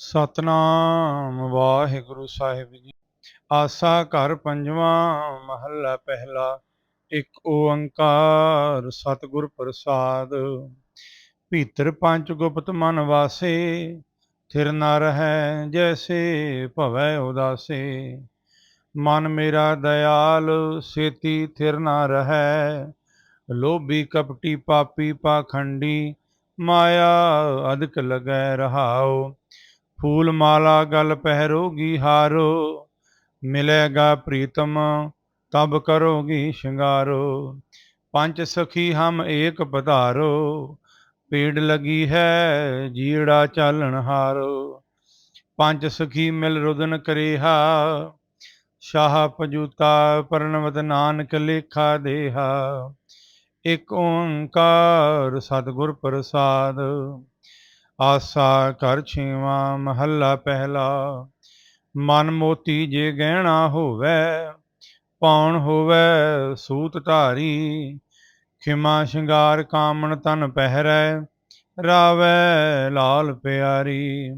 ਸਤਨਾਮ ਵਾਹਿਗੁਰੂ ਸਾਹਿਬ ਜੀ। ਆਸਾ ਘਰ ਪੰਜਵਾਂ, ਮਹੱਲਾ ਪਹਿਲਾ, ਇੱਕ ਓੰਕਾਰ ਸਤਿਗੁਰ ਪ੍ਰਸਾਦ। ਭੀਤਰ ਪੰਜ ਗੁਪਤ ਮਨ ਵਾਸੇ, ਥਿਰ ਨ ਰਹੈ ਜੈਸੇ ਭਵੈ ਉਦਾਸੇ। ਮਨ ਮੇਰਾ ਦਇਆਲ, ਸੇਤੀ ਥਿਰ ਨ ਰਹੈ। ਲੋਭੀ ਕਪਟੀ ਪਾਪੀ ਪਾਖੰਡੀ, ਮਾਇਆ ਅਦਕ ਲਗੈ ਰਹਾਓ ਫੂਲ ਮਾਲਾ ਗਲ ਪਹਿਰੋਗੀ ਹਾਰੋ, ਮਿਲੇਗਾ ਪ੍ਰੀਤਮ, ਤਬ ਕਰੋਗੀ ਸ਼ਿੰਗਾਰੋ। ਪੰਜ ਸਖੀ ਹਮ ਏਕ ਪਧਾਰੋ, ਪੀੜ ਲਗੀ ਹੈ ਜੀੜਾ ਚਾਲਣ ਹਾਰੋ। ਪੰਜ ਸਖੀ ਮਿਲ ਰੁਦਨ ਕਰੇਹਾ, ਸ਼ਾਹ ਪਜੂਤਾ ਪਰਨਵਤ ਨਾਨਕ ਲੇਖਾ ਦੇਹਾ। ਇਕ ਓੰਕਾਰ ਸਤਿਗੁਰ ਪ੍ਰਸਾਦ। ਆਸਾ ਕਰ ਛੇਵਾਂ ਮਹੱਲਾ ਪਹਿਲਾ। ਮਨ ਮੋਤੀ ਜੇ ਗਹਿਣਾ ਹੋਵੇ, ਪਾਉਣ ਹੋਵੇ ਸੂਤ ਧਾਰੀ। ਖਿਮਾ ਸ਼ਿੰਗਾਰ ਕਾਮਣ ਤਨ ਪਹਿਰੈ, ਰਾਵੈ ਲਾਲ ਪਿਆਰੀ।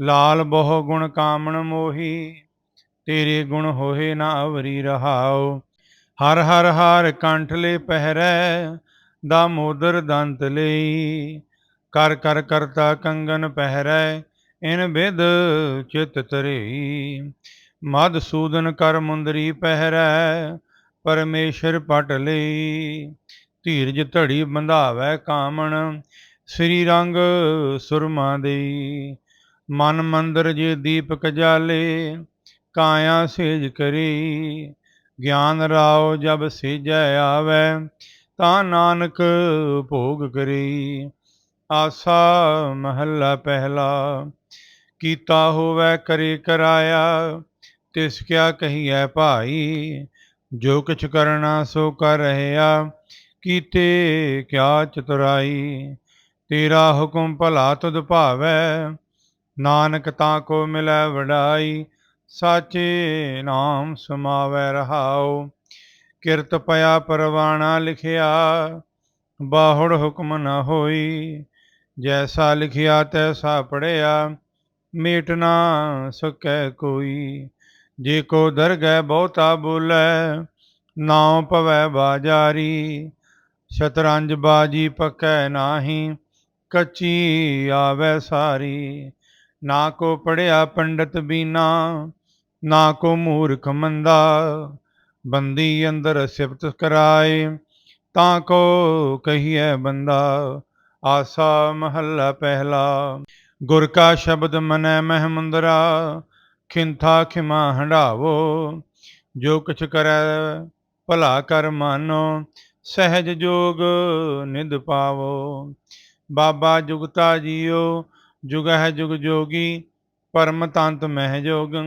ਲਾਲ ਬਹੁ ਗੁਣ ਕਾਮਣ ਮੋਹੀ, ਤੇਰੇ ਗੁਣ ਹੋਏ ਨਾ ਅਵਰੀ ਰਹਾਉ। ਹਰ ਹਰ ਹਰ ਕੰਠਲੇ ਪਹਿਰੈ, ਦਾ ਮੋਦਰ ਦੰਤ ਲਈ। ਕਰ ਕਰ ਕਰਤਾ ਕੰਗਨ ਪਹਿਰੈ, ਇਨ ਬਿਦ ਚਿਤ ਧਰਈ ਮਦ ਸੂਦਨ ਕਰ ਮੁੰਦਰੀ ਪਹਿਰੈ, ਪਰਮੇਸ਼ਰ ਪਟ ਲਈ। ਧੀਰਜ ਧੜੀ ਬੰਧਾਵੈ ਕਾਮਣ, ਸ੍ਰੀ ਰੰਗ ਸੁਰਮਾ ਦੇਈ। ਮਨ ਮੰਦਰ ਜੇ ਦੀਪਕ ਜਾਲੇ, ਕਾਇਆ ਸੇਜ ਕਰੀ। ਗਿਆਨ ਰਾਓ ਜਬ ਸੇਜੈ ਆਵੈ, ਤਾਂ ਨਾਨਕ ਭੋਗ ਕਰੀ। ਆਸਾ ਮਹੱਲਾ ਪਹਿਲਾ, ਕੀਤਾ ਹੋਵੇ ਕਰੇ ਕਰਾਇਆ, ਤਿਸ ਕਿਆ ਕਹੀਐ ਭਾਈ, ਜੋ ਕਿਛ ਕਰਨਾ ਸੋ ਕਰ ਰਹਿਆ ਕੀਤੇ ਕਿਆ ਚਤੁਰਾਈ, ਤੇਰਾ ਹੁਕਮ ਭਲਾ ਤੁਧ ਭਾਵੈ, ਨਾਨਕ ਤਾਂ ਕੋ ਮਿਲੈ ਵਡਾਈ, ਸਾਚੇ ਨਾਮ ਸਮਾਵੈ ਰਹਾਉ, ਕਿਰਤ ਪਿਆ ਪਰਵਾਣਾ ਲਿਖਿਆ, ਬਾਹੁੜ ਹੁਕਮ ਨ ਹੋਈ ਜੈਸਾ ਲਿਖਿਆ ਤੈਸਾ ਪੜਿਆ ਮੇਟ ਨਾ ਸਕੈ ਕੋਈ। ਜੇ ਕੋ ਦਰਗਹਿ ਬਹੁਤਾ ਬੋਲੇ, ਨਾਉ ਪਵੈ ਬਾਜਾਰੀ। ਸ਼ਤਰੰਜ ਬਾਜੀ ਪਕੈ ਨਾਹੀ, ਕੱਚੀ ਆਵੈ ਸਾਰੀ। ਨਾ ਕੋ ਪੜਿਆ ਪੰਡਤ ਬੀਨਾ, ਨਾ ਕੋ ਮੂਰਖ ਮੰਦਾ। ਬੰਦੀ ਅੰਦਰ ਸਿਫਤ ਕਰਾਏ, ਤਾਂ ਕੋ ਕਹੀਐ ਬੰਦਾ। ਆਸਾ ਮਹੱਲਾ ਪਹਿਲਾ। ਗੁਰ ਕਾ ਸ਼ਬਦ ਮਨੈ ਮਹਿ ਮੁੰਦਰਾ, ਖਿੰਥਾ ਖਿਮਾ ਹੰਡਾਵੋ ਜੋ ਕੁਛ ਕਰੈ ਭਲਾ ਕਰ ਮਾਨੋ, ਸਹਿਜ ਜੋਗ ਨਿਦ ਪਾਵੋ। ਬਾਬਾ ਜੁਗਤਾ ਜੀਓ, ਜੁਗ ਹੈ ਜੁਗ ਜੋਗੀ, ਪਰਮ ਤੰਤ ਮਹਿ ਜੋਗੰ।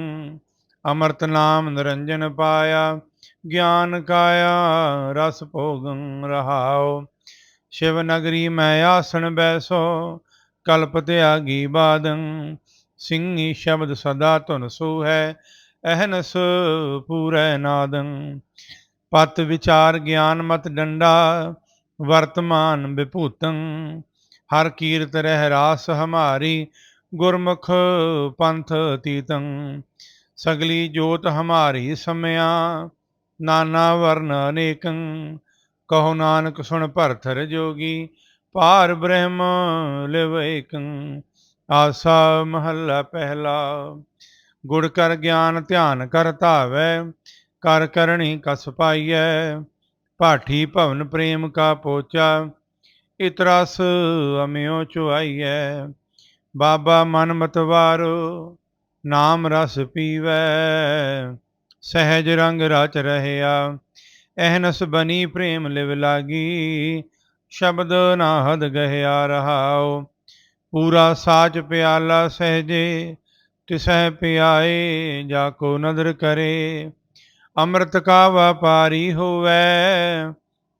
ਅਮਰਤ ਨਾਮ ਨਿਰੰਜਨ ਪਾਇਆ, ਗਿਆਨ ਕਾਇਆ, ਰਸ ਭੋਗੰ ਰਹਾਓ। ਸ਼ਿਵ ਨਗਰੀ ਮੈਂ ਆਸਣ ਬੈਸੋ, ਕਲਪ ਤਿਆਗੀ ਬਾਦੰ ਸਿੰਘੀ ਸ਼ਬਦ ਸਦਾ ਧੁਨ ਸੋ ਹੈ ਅਹਨਸ ਪੂਰੈ ਨਾਦੰ। ਪਤ ਵਿਚਾਰ ਗਿਆਨ ਮਤ ਡੰਡਾ, ਵਰਤਮਾਨ ਵਿਭੂਤੰ। ਹਰ ਕੀਰਤ ਰਹਿ ਰਾਸ ਹਮਾਰੀ, ਗੁਰਮੁਖ ਪੰਥ ਤੀਤੰ ਸਗਲੀ ਜੋਤ ਹਮਾਰੀ ਸਮਿਆ, ਨਾਨਾ ਵਰਨ ਅਨੇਕੰ। ਕਹੋ ਨਾਨਕ ਸੁਣ ਭਰਥਰ ਜੋਗੀ, ਭਾਰ ਬ੍ਰਹਮ ਲਿਵ ਆਸਾ ਮਹੱਲਾ ਪਹਿਲਾ। ਗੁੜ ਕਰ ਗਿਆਨ ਧਿਆਨ ਕਰ ਧਾਵੈ, ਕਰ ਕਰਣੀ ਕਸ ਪਾਈਐ ਪਾਠੀ ਭਵਨ ਪ੍ਰੇਮ ਕਾ ਪੋਚਾ ਇਤਰਸ ਅਮਿਓ ਚੁਆਈਐ। ਬਾਬਾ ਮਨ ਮਤਵਾਰੋ, ਨਾਮ ਰਸ ਪੀਵੈ, ਸਹਿਜ ਰੰਗ ਰਚ ਰਹਿਆ। ਅਹਨਸ ਬਨੀ ਪ੍ਰੇਮ ਲਿਵ ਲਾਗੀ, ਸ਼ਬਦ ਨਾਹਦ ਗਹਿਆ ਰਹਾਉ। ਪੂਰਾ ਸਾਚ ਪਿਆਲਾ ਸਹਜੇ, ਤਿਸਹਿ ਪਿਆਏ, ਜਾ ਕੋ ਨਦਰ ਕਰੇ। ਅੰਮ੍ਰਿਤ ਕਾ ਵਪਾਰੀ ਹੋਵੇ,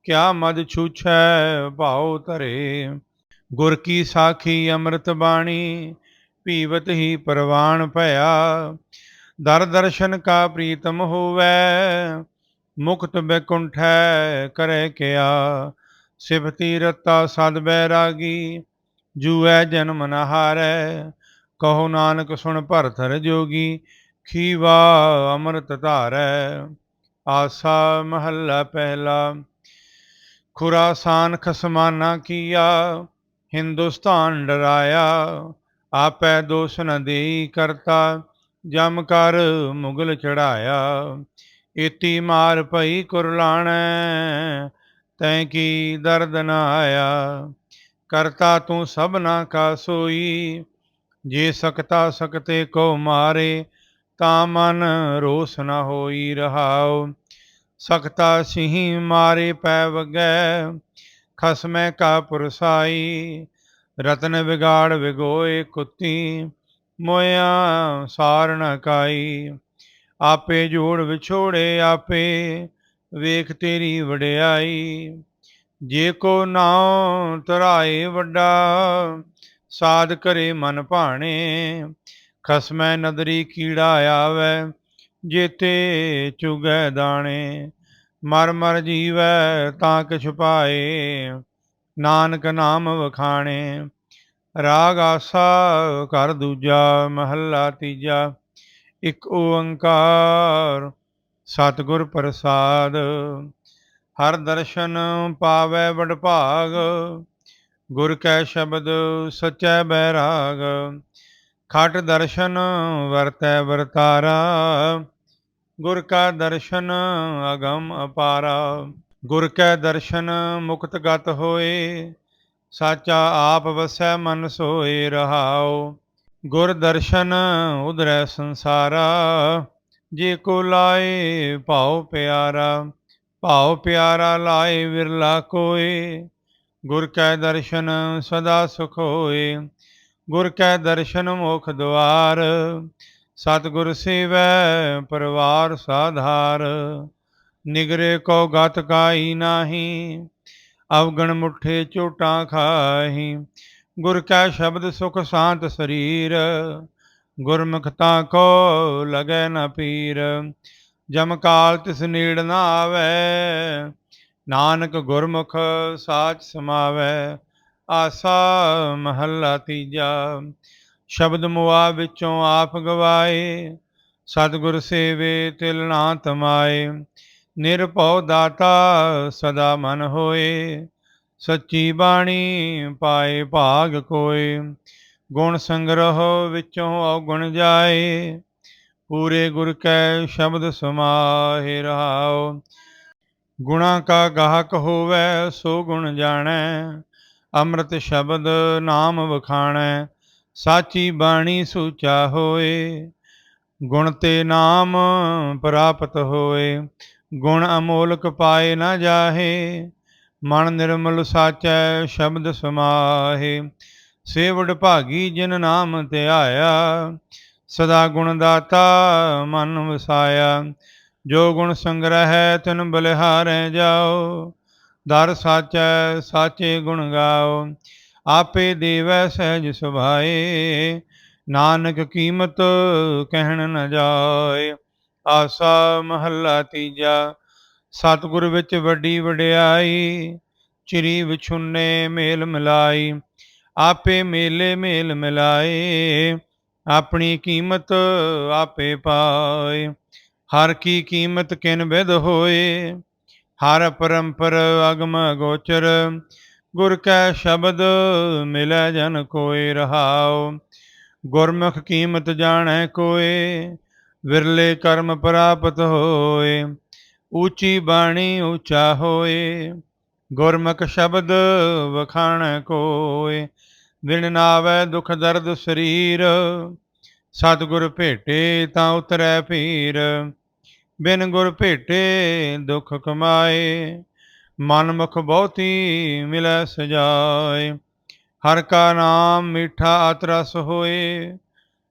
ਕਿਆ ਮਦ ਛੂਛੈ ਭਾਉ ਧਰੇ। ਗੁਰ ਕੀ ਸਾਖੀ ਅੰਮ੍ਰਿਤ ਬਾਣੀ, ਪੀਵਤ ਹੀ ਪਰਵਾਨ ਭਇਆ। ਦਰ ਦਰਸ਼ਨ ਕਾ ਪ੍ਰੀਤਮ ਹੋਵੇ ਮੁਕਤ ਬੈਕੁੰਠੈ ਕਰੇ ਕਿਆ? ਸਿਫਤੀ ਰਤਾ ਸਦ ਬੈਰਾਗੀ ਜੂਐ ਜਨਮ ਨ ਹਾਰੈ। ਕਹੋ ਨਾਨਕ ਸੁਣ ਭਰਥਰ ਜੋਗੀ, ਖੀਵਾ ਅੰਮ੍ਰਿਤ ਧਾਰੈ। ਆਸਾ ਮਹੱਲਾ ਪਹਿਲਾ, ਖੁਰਾਸਾਨ ਖਸਮਾਨਾ ਕੀਆ, ਹਿੰਦੁਸਤਾਨ ਡਰਾਇਆ। ਆਪੈ ਦੋਸ ਨ ਦੇਈ ਕਰਤਾ, ਜਮ ਕਰ ਮੁਗਲ ਚੜਾਇਆ। ਏਤੀ ਮਾਰ ਭਈ ਕੁਰਲਾਣੈ ਤੈਂ ਕੀ ਦਰਦ ਨਾ ਆਇਆ? ਕਰਤਾ ਤੂੰ ਸਭਨਾ ਕਾ ਸੋਈ, ਜੇ ਸਕਤਾ ਸਕਤੇ ਕੋ ਮਾਰੇ, ਤਾਂ ਮਨ ਰੋਸ ਨ ਹੋਈ ਰਹਾਉ। ਸਕਤਾ ਸਿਹੀ ਮਾਰੇ ਪੈ ਵਗੈ ਖਸਮੈ ਕਾ ਪੁਰਸਾਈ। ਰਤਨ ਵਿਗਾੜ ਵਿਗੋਏ ਕੁੱਤੀ, ਮੋਇਆ ਸਾਰ ਨ ਕਾਈ। ਆਪੇ ਜੋੜ ਵਿਛੋੜੇ ਆਪੇ, ਵੇਖ ਤੇਰੀ ਵਡਿਆਈ। ਜੇ ਕੋ ਨਾਉ ਤਰਾਏ ਵੱਡਾ, ਸਾਧ ਕਰੇ ਮਨ ਭਾਣੇ। ਖਸਮੈ ਨਦਰੀ ਕੀੜਾ ਆਵੇ, ਜੇਤੇ ਚੁਗੈ ਦਾਣੇ। ਮਰ ਮਰ ਜੀਵੈ ਤਾਂ ਕਿਛ ਪਾਏ, ਨਾਨਕ ਨਾਮ ਵਖਾਣੇ। ਰਾਗ ਆਸਾ ਘਰ ਦੂਜਾ, ਮਹੱਲਾ ਤੀਜਾ। ਇਕ ਓੰਕਾਰ, ਸਤਿਗੁਰ ਪ੍ਰਸਾਦ। ਹਰ ਦਰਸ਼ਨ ਪਾਵੈ ਵਡ ਭਾਗ ਗੁਰ ਕੈ ਸ਼ਬਦ ਸਚੈ ਬੈਰਾਗ। ਖਟ ਦਰਸ਼ਨ ਵਰਤੈ ਵਰਤਾਰਾ, ਗੁਰ ਕਾ ਦਰਸ਼ਨ ਅਗਮ ਅਪਾਰਾ। ਗੁਰ ਕੈ ਦਰਸ਼ਨ ਮੁਕਤ ਗਤ ਹੋਏ, ਸਾਚਾ ਆਪ ਵਸੈ ਮਨ ਸੋਏ ਰਹਾਓ ਗੁਰ ਦਰਸ਼ਨ ਉਦਰੈ ਸੰਸਾਰਾ, ਜੇ ਕੋ ਲਾਏ ਭਾਉ ਪਿਆਰਾ ਭਾਉ ਪਿਆਰਾ ਲਾਏ ਵਿਰਲਾ ਕੋਏ। ਗੁਰ ਕੈ ਦਰਸ਼ਨ ਸਦਾ ਸੁਖ ਹੋਏ, ਗੁਰ ਕੈ ਦਰਸ਼ਨ ਮੁਖ ਦੁਆਰ ਸਤਿਗੁਰ ਸੇਵੈ ਪਰਵਾਰ ਸਾਧਾਰ, ਨਿਗਰੇ ਕੋ ਗਤ ਕਾਈ ਨਾਹੀ, ਅਵਗਣ ਮੁਠੇ ਝੋਟਾਂ ਖਾਹੀ। ਗੁਰ ਕੈ ਸ਼ਬਦ ਸੁਖ ਸ਼ਾਂਤ ਸਰੀਰ ਗੁਰਮੁਖਤਾ ਕੋ ਲਗੈ ਨ ਪੀਰ। ਜਮ ਕਾਲ ਤਿਸ ਨੀੜ ਨ ਆਵੈ, ਨਾਨਕ ਗੁਰਮੁਖ ਸਾਚ ਸਮਾਵੈ, ਆਸਾ ਮਹੱਲਾ ਤੀਜਾ। ਸ਼ਬਦ ਮੁਆ ਵਿੱਚੋਂ ਆਪ ਗਵਾਏ, ਸਤਿਗੁਰ ਸੇਵੇ ਤਿਲ ਨਾ ਤਮਾਏ। ਨਿਰਭਉ ਦਾਤਾ ਸਦਾ ਮਨ ਹੋਏ ਸੱਚੀ ਬਾਣੀ ਪਾਏ ਭਾਗ ਕੋਏ, ਗੁਣ ਸੰਗ੍ਰਹ ਵਿੱਚੋਂ ਔਗੁਣ ਜਾਏ। ਪੂਰੇ ਗੁਰ ਕੈ ਸ਼ਬਦ ਸਮਾਹਿ ਰਹਾਉ। ਗੁਣਾ ਕਾ ਗਾਹਕ ਹੋਵੇ, ਸੋ ਗੁਣ ਜਾਣੈ। ਅੰਮ੍ਰਿਤ ਸ਼ਬਦ ਨਾਮ ਵਖਾਣੈ, ਸਾਚੀ ਬਾਣੀ ਸੂਚਾ ਹੋਏ। ਗੁਣ ਤੇ ਨਾਮ ਪ੍ਰਾਪਤ ਹੋਏ, ਗੁਣ ਅਮੋਲਕ ਪਾਏ ਨਾ ਜਾਹੇ। ਮਨ ਨਿਰਮਲ ਸਾਚੈ ਸ਼ਬਦ ਸਮਾਹੇ, ਸੇਵੜ ਭਾਗੀ ਜਿਨ ਨਾਮ ਧਿਆਇਆ, ਸਦਾ ਗੁਣ ਦਾਤਾ ਮਨ ਵਸਾਇਆ। ਜੋ ਗੁਣ ਸੰਗ੍ਰਹਿ ਤਿਨ ਬਲਿਹਾਰੈ ਜਾਓ, ਦਰ ਸਾਚੈ ਸਾਚੇ ਗੁਣ ਗਾਓ। ਆਪੇ ਦੇਵੈ ਸਹਿਜ ਸੁਭਾਏ, ਨਾਨਕ ਕੀਮਤ ਕਹਿਣ ਨ ਜਾਏ। ਆਸਾ ਮਹੱਲਾ ਤੀਜਾ ਸਤਿਗੁਰ ਵਿੱਚ ਵੱਡੀ ਵਡਿਆਈ, ਚਿਰੀ ਵਿਛੁੰਨੇ ਮੇਲ ਮਿਲਾਈ। ਆਪੇ ਮੇਲੇ ਮੇਲ ਮਿਲਾਏ, ਆਪਣੀ ਕੀਮਤ ਆਪੇ ਪਾਏ। ਹਰ ਕੀ ਕੀਮਤ ਕਿਨ ਵਿਦ ਹੋਏ, ਹਰ ਪਰੰਪਰ ਅਗਮ ਗੋਚਰ। ਗੁਰ ਕੈ ਸ਼ਬਦ ਮਿਲੈ ਜਨ ਕੋਈ ਰਹਾਉ, ਗੁਰਮੁਖ ਕੀਮਤ ਜਾਣੈ ਕੋਏ ਵਿਰਲੇ ਕਰਮ ਪ੍ਰਾਪਤ ਹੋਏ। ਉੱਚੀ ਬਾਣੀ ਉੱਚਾ ਹੋਏ, ਗੁਰਮੁਖ ਸ਼ਬਦ ਵਖਾਣ ਕੋਏ। ਵਿਣ ਨਾਵੇ ਦੁਖ ਦਰਦ ਸਰੀਰ, ਸਤਿਗੁਰ ਭੇਟੇ ਤਾਂ ਉਤਰੈ ਪੀਰ ਬਿਨ ਗੁਰ ਭੇਟੇ ਦੁਖ ਕਮਾਏ ਮਨ ਮੁਖ ਬਹੁਤੀ ਮਿਲੈ ਸਜਾਏ। ਹਰ ਕਾ ਨਾਮ ਮਿੱਠਾ ਅਤਰਸ ਹੋਏ,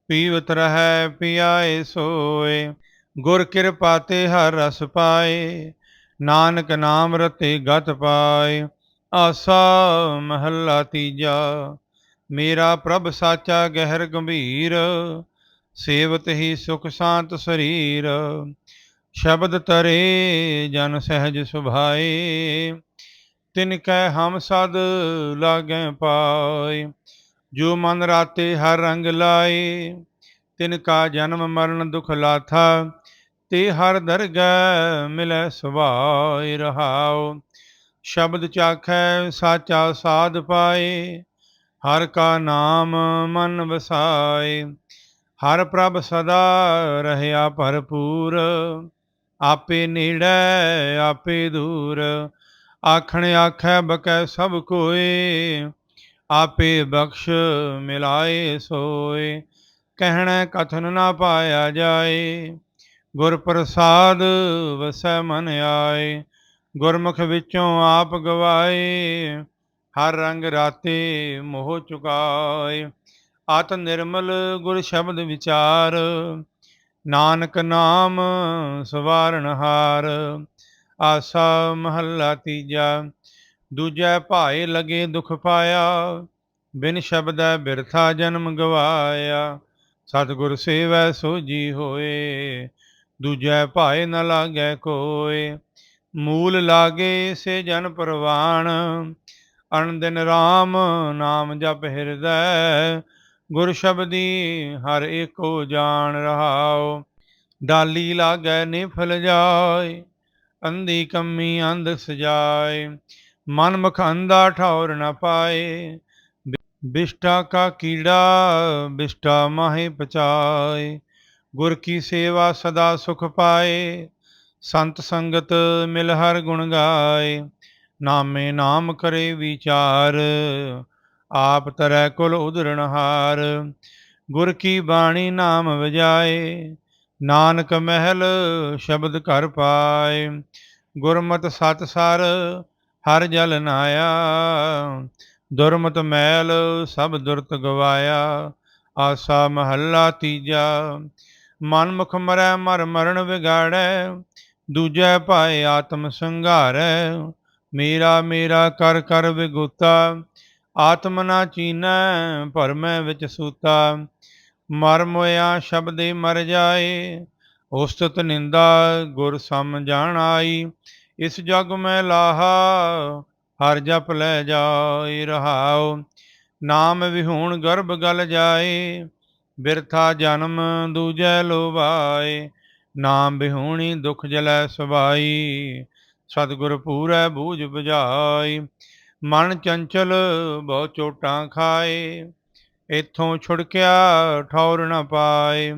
ਪੀਵਤ ਰਹੈ ਪਿਆਏ ਸੋਏ। ਗੁਰ ਕਿਰਪਾ ਤੇ ਹਰ ਰਸ ਪਾਏ, ਨਾਨਕ ਨਾਮ ਰਤੇ ਗਤ ਪਾਏ। ਆਸਾ ਮਹੱਲਾ ਤੀਜਾ, ਮੇਰਾ ਪ੍ਰਭ ਸਾਚਾ ਗਹਿਰ ਗੰਭੀਰ, ਸੇਵਤ ਹੀ ਸੁਖ ਸ਼ਾਂਤ ਸਰੀਰ, ਸ਼ਬਦ ਤਰੇ ਜਨ ਸਹਿਜ ਸੁਭਾਏ। ਤਿਨ ਕੈ ਹਮ ਸਦ ਲਾਗੈ ਪਾਏ, ਜੋ ਮਨ ਰਾਤੇ ਹਰ ਰੰਗ ਲਾਏ ਤਿਨ ਕਾ ਜਨਮ ਮਰਨ ਦੁਖ ਲਾਥਾ, ਤੇ ਹਰ ਦਰਗਹਿ ਮਿਲੈ ਸੁਭਾਇ ਰਹਾਉ। ਸ਼ਬਦ ਚਾਖੈ, ਸਾਚਾ ਸਾਧ ਪਾਏ, ਹਰ ਕਾ ਨਾਮ ਮਨ ਵਸਾਏ। ਹਰ ਪ੍ਰਭ ਸਦਾ ਰਹਿਆ ਭਰਪੂਰ, ਆਪੇ ਨੇੜੈ, ਆਪੇ ਦੂਰ। ਆਖਣ ਆਖੈ ਬਕੈ ਸਭ ਕੋਏ, ਆਪੇ ਬਖਸ਼ ਮਿਲਾਏ ਸੋਏ। ਕਹਿਣਾ ਕਥਨ ਨਾ ਪਾਇਆ ਜਾਏ। ਗੁਰ ਪ੍ਰਸਾਦ ਵਸੈ ਮਨ ਆਏ। ਗੁਰਮੁਖ ਵਿੱਚੋਂ ਆਪ ਗਵਾਏ। ਹਰ ਰੰਗ ਰਾਤੇ ਮੋਹ ਚੁਕਾਏ। ਆਤ ਨਿਰਮਲ ਗੁਰ ਸ਼ਬਦ ਵਿਚਾਰ। ਨਾਨਕ ਨਾਮ ਸਵਾਰਨ ਹਾਰ। ਆਸਾ ਮਹੱਲਾ ਤੀਜਾ। ਦੂਜੈ ਭਾਏ ਲਗੇ ਦੁਖ ਪਾਇਆ। ਬਿਨ ਸ਼ਬਦੈ ਬਿਰਥਾ ਜਨਮ ਗਵਾਇਆ। ਸਤਿਗੁਰ ਸੇਵੈ ਸੋਜੀ ਹੋਏ, ਦੂਜੈ ਭਾਏ ਨ ਲਾਗੈ ਕੋਏ। ਮੂਲ ਲਾਗੇ ਸੇ ਜਨ ਪਰਵਾਣ ਅਨ ਦਿਨ RAM ਨਾਮ ਜਪ ਹਿਰਦੈ। ਗੁਰ ਸ਼ਬਦੀ ਹਰ ਏਕੋ ਜਾਣ ਰਹਾਓ ਡਾਲੀ ਲਾਗੈ ਨਿਫਲ ਜਾਏ, ਅੰਧੀ ਕੰਮੀ ਅੰਧ ਸਜਾਏ। ਮਨ ਮੁਖ ਅੰਧਾ ਠੌਰ ਨ ਪਾਏ ਬਿਸ਼ਟਾ ਕਾ ਕੀੜਾ, ਬਿਸ਼ਟਾ ਮਾਹੇ ਪਚਾਏ। ਗੁਰ ਕੀ ਸੇਵਾ ਸਦਾ ਸੁਖ ਪਾਏ। ਸੰਤ ਸੰਗਤ ਮਿਲ ਹਰ ਗੁਣ ਗਾਏ। ਨਾਮੇ ਨਾਮ ਕਰੇ ਵਿਚਾਰ। ਆਪ ਤਰੈ ਕੁਲ ਉਧਰਣ ਹਾਰ। ਗੁਰ ਕੀ ਬਾਣੀ ਨਾਮ ਵਜਾਏ। ਨਾਨਕ ਮਹਿਲ ਸ਼ਬਦ ਘਰ ਪਾਏ। ਗੁਰਮਤ ਸਤ ਸਰ, ਹਰ ਜਲ ਨਾਇਆ। ਦੁਰਮਤ ਮੈਲ ਸਭ ਦੁਰਤ ਗਵਾਇਆ, ਆਸਾ ਮਹੱਲਾ ਤੀਜਾ। ਮਨ ਮੁਖ ਮਰੈ ਮਰ ਮਰਨ ਵਿਗਾੜੈ, ਦੂਜੈ ਭਾਏ ਆਤਮ ਸੰਘਾਰੈ। ਮੇਰਾ ਮੇਰਾ ਕਰ ਕਰ ਵਿਗੁਤਾ, ਆਤਮ ਨਾ ਚੀਨੈ, ਭਰਮੈ ਵਿੱਚ ਸੂਤਾ। ਮਰ ਮੋਇਆ ਸ਼ਬਦੇ ਮਰ ਜਾਏ, ਉਸਤਤ ਨਿੰਦਾ ਗੁਰ ਸਮ ਜਾਣ ਆਈ। ਇਸ ਜਗ ਮੈਂ ਲਾਹਾ ਹਰ ਜਪ ਲੈ ਜਾਏ, ਰਹਾਉ। ਨਾਮ ਵਿਹੂਣ ਗਰਭ ਗਲ ਜਾਏ, ਬਿਰਥਾ ਜਨਮ ਦੂਜੈ ਲੋਵਾਏ ਨਾਮ ਵਿਹੂਣੀ ਦੁਖ ਜਲੈ ਸਵਾਈ, ਸਤਿਗੁਰ ਪੂਰੈ ਬੂਝ 부ਝਾਈ ਮਨ ਚੰਚਲ ਬਹੁ ਚੋਟਾਂ ਖਾਏ ਇਥੋਂ ਛੁੜਕਿਆ ਠੌਰ ਨ ਪਾਏ।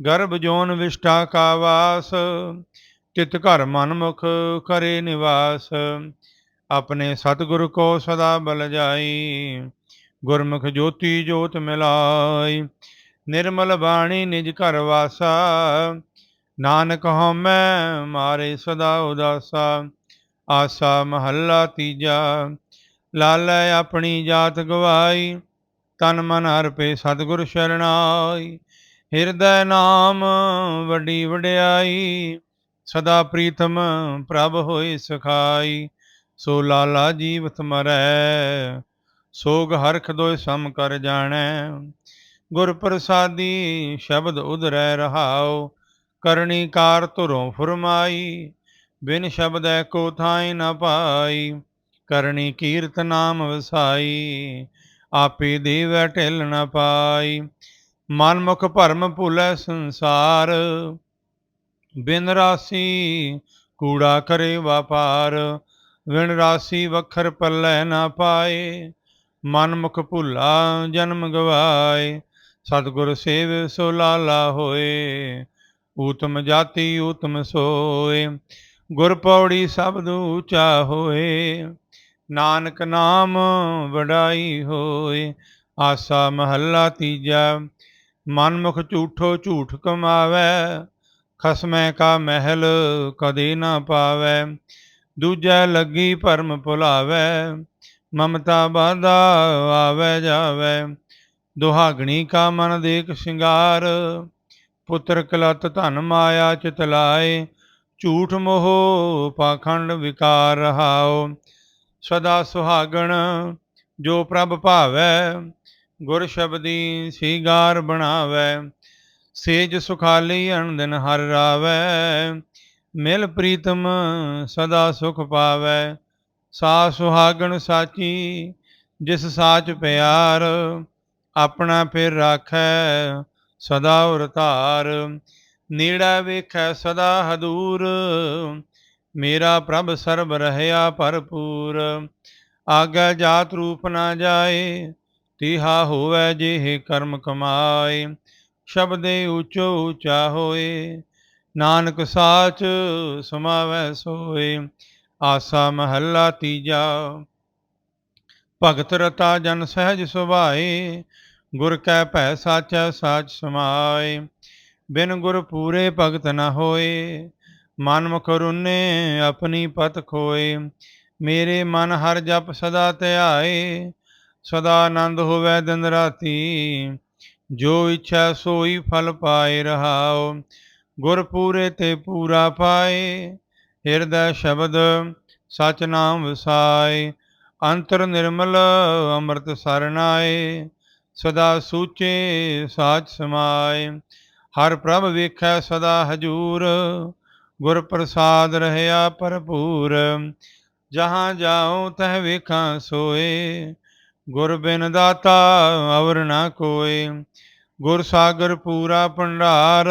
ਗਰਭ ਜੋਨ ਵਿਸ਼ਟਾ ਕਾ ਵਾਸ, ਤਿਤ ਘਰ ਮਨਮੁਖ ਕਰੇ ਨਿਵਾਸ। ਆਪਣੇ ਸਤਿਗੁਰ ਕੋ ਸਦਾ ਬਲ ਜਾਈ, ਗੁਰਮੁਖ ਜੋਤੀ ਜੋਤ ਮਿਲਾਈ। ਨਿਰਮਲ ਬਾਣੀ ਨਿਜ ਘਰ ਵਾਸਾ, ਨਾਨਕ ਹਉਮੈ ਮਾਰੇ ਸਦਾ ਉਦਾਸਾ। ਆਸਾ ਮਹੱਲਾ ਤੀਜਾ, ਲਾਲੈ ਆਪਣੀ ਜਾਤ ਗਵਾਈ, ਤਨ ਮਨ ਹਰ ਪੇ ਸਤਿਗੁਰ ਸ਼ਰਣਾਈ। ਹਿਰਦੈ ਨਾਮ ਵੱਡੀ ਵਡਿਆਈ, ਸਦਾ ਪ੍ਰੀਤਮ ਪ੍ਰਭ ਹੋਏ ਸਖਾਈ। ਸੋ ਲਾਲਾ ਜੀਵਤ ਮਰੈ, ਸੋਗ ਹਰਖ ਦੋਇ ਸਮ ਕਰ ਜਾਣੈ। ਗੁਰ ਪ੍ਰਸਾਦੀ ਸ਼ਬਦ ਉਧਰੈ ਰਹਾਉ, ਕਰਨੀ ਕਾਰ ਧੁਰੋਂ ਫਰਮਾਈ, ਬਿਨ ਸ਼ਬਦੈ ਕੋ ਥਾਈ ਨ ਪਾਈ, ਕਰਨੀ ਕੀਰਤ ਨਾਮ ਵਸਾਈ, ਆਪੇ ਦੇਵੈ ਢਿਲ ਨ ਪਾਈ। ਮਨ ਮੁਖ ਭਰਮ ਭੁਲੈ ਸੰਸਾਰ, ਬਿਨ ਰਾਸੀ ਕੂੜਾ ਕਰੇ ਵਪਾਰ ਵਿਣ ਰਾਸੀ ਵਖਰ ਪੱਲੇ ਨਾ ਪਾਏ ਮਨ ਮੁਖ ਭੁੱਲਾ ਜਨਮ ਗਵਾਏ, ਸਤਿਗੁਰ ਸੇਵ ਸੋ ਲਾਲਾ ਹੋਏ, ਊਤਮ ਜਾਤੀ ਊਤਮ ਸੋਏ, ਗੁਰ ਪੌੜੀ ਸਬਦ ਉੱਚਾ ਹੋਏ, ਨਾਨਕ ਨਾਮ ਵਡਾਈ ਹੋਏ, ਆਸਾ ਮਹੱਲਾ ਤੀਜਾ ਮਨ ਮੁਖ ਝੂਠੋ ਝੂਠ ਕਮਾਵੇ, ਖਸਮੈ ਕਾ ਮਹਿਲ ਕਦੇ ਨਾ ਪਾਵੇ ਦੂਜੈ ਲੱਗੀ ਭਰਮ ਭੁਲਾਵੇ, ਮਮਤਾ ਬਾਧਾ ਆਵੇ ਜਾਵੇ। ਦੁਹਾਗਣੀ ਕਾ ਮਨ ਦੇਖ ਸ਼ਿੰਗਾਰ, ਪੁੱਤਰ ਕਲਤ ਧਨ ਮਾਇਆ ਚਿਤ ਲਾਏ। ਝੂਠ ਮੋਹ ਪਾਖੰਡ ਵਿਕਾਰ ਰਹਾਓ। ਸਦਾ ਸੁਹਾਗਣ ਜੋ ਪ੍ਰਭ ਭਾਵੈ, ਗੁਰ ਸ਼ਬਦੀ ਸੀਗਾਰ ਬਣਾਵੈ। ਸੇਜ ਸੁਖਾਲੀ ਅਣਦਿਨ ਹਰ ਰਾਵੈ। ਮਿਲ ਪ੍ਰੀਤਮ ਸਦਾ ਸੁਖ ਪਾਵੈ ਸਾ ਸੁਹਾਗਣ ਸਾਚੀ, ਜਿਸ ਸਾਚ ਪਿਆਰ ਆਪਣਾ ਫਿਰ ਰਾਖੈ, ਸਦਾ ਉਰਤਾਰ ਨੇੜਾ ਵੇਖੈ ਸਦਾ ਹਦੂਰ, ਮੇਰਾ ਪ੍ਰਭ ਸਰਬ ਰਹਿਆ ਭਰਪੂਰ। ਆਗਾ ਜਾਤ ਰੂਪ ਨਾ ਜਾਏ, ਤਿਹਾ ਹੋਵੇ ਜਿਹ ਕਰਮ ਕਮਾਏ। ਸ਼ਬਦੇ ਉੱਚੋ ਉੱਚਾ ਹੋਏ ਨਾਨਕ ਸਾਚ ਸਮਾਵੈ ਸੋਏ, ਆਸਾ ਮਹੱਲਾ ਤੀਜਾ। ਭਗਤ ਰਤਾ ਜਨ ਸਹਿਜ ਸੁਭਾਏ, ਗੁਰ ਕੈ ਭੈ ਸਾਚੈ ਸਾਚ ਸਮਾਏ। ਬਿਨ ਗੁਰ ਪੂਰੇ ਭਗਤ ਨ ਹੋਏ, ਮਨ ਮੁਖ ਰੁੰਨੇ ਆਪਣੀ ਪਤ ਖੋਏ। ਮੇਰੇ ਮਨ ਹਰ ਜਪ ਸਦਾ ਧਿਆਏ, ਸਦਾ ਆਨੰਦ ਹੋਵੇ ਦਿਨ ਰਾਤੀ। ਜੋ ਇੱਛਾ ਸੋਈ ਫਲ ਪਾਏ ਰਹਾਓ ਗੁਰ ਪੂਰੇ ਤੇ ਪੂਰਾ ਪਾਏ, ਹਿਰਦੈ ਸ਼ਬਦ ਸਚ ਨਾਮ ਵਸਾਏ, ਅੰਤਰ ਨਿਰਮਲ ਅੰਮ੍ਰਿਤ ਸਰਨਾਏ, ਸਦਾ ਸੂਚੇ ਸਾਚ ਸਮਾਏ। ਹਰ ਪ੍ਰਭ ਵੇਖੈ ਸਦਾ ਹਜੂਰ ਗੁਰ ਪ੍ਰਸਾਦ ਰਹਿਆ ਭਰਪੂਰ। ਜਹਾਂ ਜਾਉ ਤਹ ਵੇਖਾਂ ਸੋਏ, ਗੁਰ ਬਿਨ ਦਾਤਾ ਅਵਰ ਨਾ ਕੋਏ। ਗੁਰ ਸਾਗਰ ਪੂਰਾ ਭੰਡਾਰ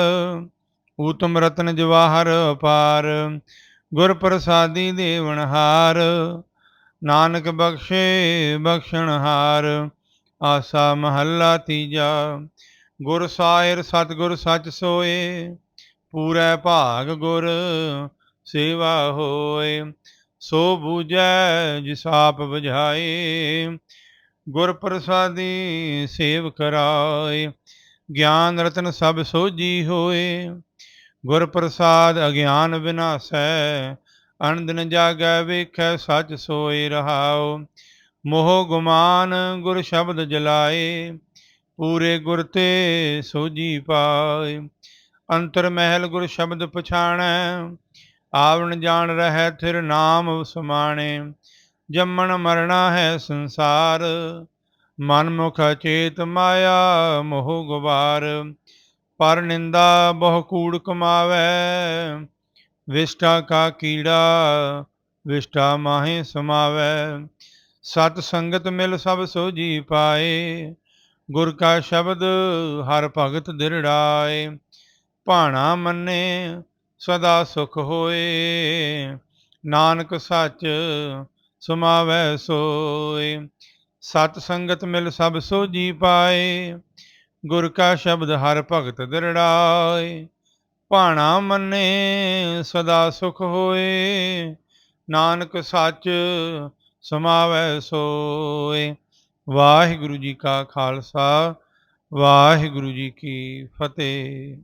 ਊਤਮ ਰਤਨ ਜਵਾਹਰ ਅਪਾਰ, ਗੁਰ ਪ੍ਰਸਾਦੀ ਦੇਵਨਹਾਰ ਨਾਨਕ ਬਖਸ਼ੇ ਬਖਸ਼ਣਹਾਰ ਆਸਾ ਮਹੱਲਾ ਤੀਜਾ, ਗੁਰ ਸਾਇਰ ਸਤਿਗੁਰ ਸੱਚ ਸੋਏ, ਪੂਰੈ ਭਾਗ ਗੁਰ ਸੇਵਾ ਹੋਏ, ਸੋ ਬੂਝੈ ਜਿਸ ਆਪ ਬੁਝਾਏ, ਗੁਰ ਪ੍ਰਸਾਦੀ ਸੇਵ ਕਰਾਏ, ਗਿਆਨ ਰਤਨ ਸਭ ਸੋਜੀ ਹੋਏ ਗੁਰ ਪ੍ਰਸਾਦ ਅਗਿਆਨ ਵਿਨਾਸੈ ਅਨੰਦਨ ਜਾਗੈ ਵੇਖੈ, ਸੱਚ ਸੋਏ ਰਹਾਉ। ਮੋਹ ਗੁਮਾਨ ਗੁਰ ਸ਼ਬਦ ਜਲਾਏ, ਪੂਰੇ ਗੁਰ ਤੇ ਸੋਜੀ ਪਾਏ। ਅੰਤਰ ਮਹਿਲ ਗੁਰ ਸ਼ਬਦ ਪਛਾਣੈ, ਆਵਣ ਜਾਣ ਰਹਿ ਥਿਰ ਨਾਮ ਸਮਾਣੇ। ਜੰਮਣ ਮਰਣਾ ਹੈ ਸੰਸਾਰ, ਮਨ ਮੁਖ ਚੇਤ ਮਾਇਆ ਮੋਹ ਗੁਬਾਰ। ਪਰ ਨਿੰਦਾ ਬਹੁ ਕੂੜ ਕਮਾਵੈ। ਵਿਸ਼ਟਾ ਕਾ ਕੀੜਾ ਵਿਸ਼ਟਾ ਮਾਹੇ ਸਮਾਵੈ। ਸਤ ਸੰਗਤ ਮਿਲ ਸਭ ਸੋਜੀ ਪਾਏ। ਗੁਰ ਕਾ ਸ਼ਬਦ ਹਰ ਭਗਤ ਦਿਰੜਾਏ। ਭਾਣਾ ਮੰਨੇ ਸਦਾ ਸੁਖ ਹੋਏ। ਨਾਨਕ ਸੱਚ ਸਮਾਵੈ ਸੋਏ। ਸਤ ਸੰਗਤ ਮਿਲ ਸਭ ਸੋਜੀ ਪਾਏ। ਗੁਰ ਕਾ ਸ਼ਬਦ ਹਰ ਭਗਤ ਦਿਰੜਾਏ, ਭਾਣਾ ਮੰਨੇ ਸਦਾ ਸੁਖ ਹੋਏ, ਨਾਨਕ ਸੱਚ ਸਮਾਵੈ ਸੋਏ। ਵਾਹਿਗੁਰੂ ਜੀ ਕਾ ਖਾਲਸਾ, ਵਾਹਿਗੁਰੂ ਜੀ ਕੀ ਫਤਿਹ।